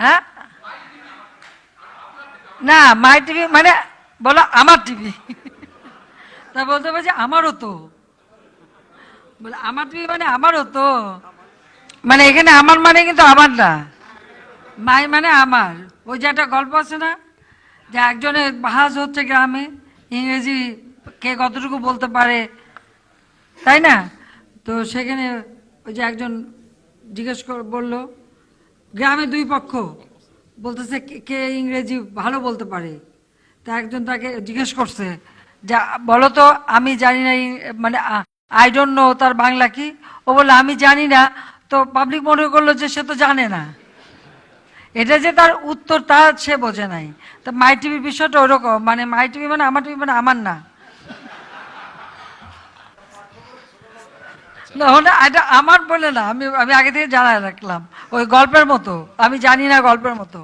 হ্যাঁ? না মাই টিভি মানে বলো আমার টিভি তা বলতে পারছি আমারও তো। বলে আমার টিভি মানে আমারও তো। মানে এখানে আমার মানে কিন্তু আমার না। মাই মানে আমার। ওই যে একটা গল্প আছে না, যে একজনের বাহাজ হচ্ছে গ্রামে, ইংরেজি কে কতটুকু বলতে পারে, তাই না? তো সেখানে ওই যে একজন জিজ্ঞেস বলল গ্রামে দুই পক্ষ। বলতেছে কে- ইংরেজি ভালো বলতে পারে। তা একজন তাকে জিজ্ঞেস করছে যা বলো তো আমি জানি না মানে আই ডোন্ট নো তার বাংলা কি? ও বলল, আমি জানি না। তো পাবলিক মনে করল যে সে তো জানে না। এটা যে তার উত্তর তা সে বোঝে নাই। তা মাই টিভি বিষয়টা ওরকম মানে মাই টিভি মানে আমার টিভি মানে আমার না। না, ওটা এটা আমার বলে না আমি আমি আগে থেকে জানাই রাখলাম। ওই গল্পের মতো আমি জানি না গল্পের মতো।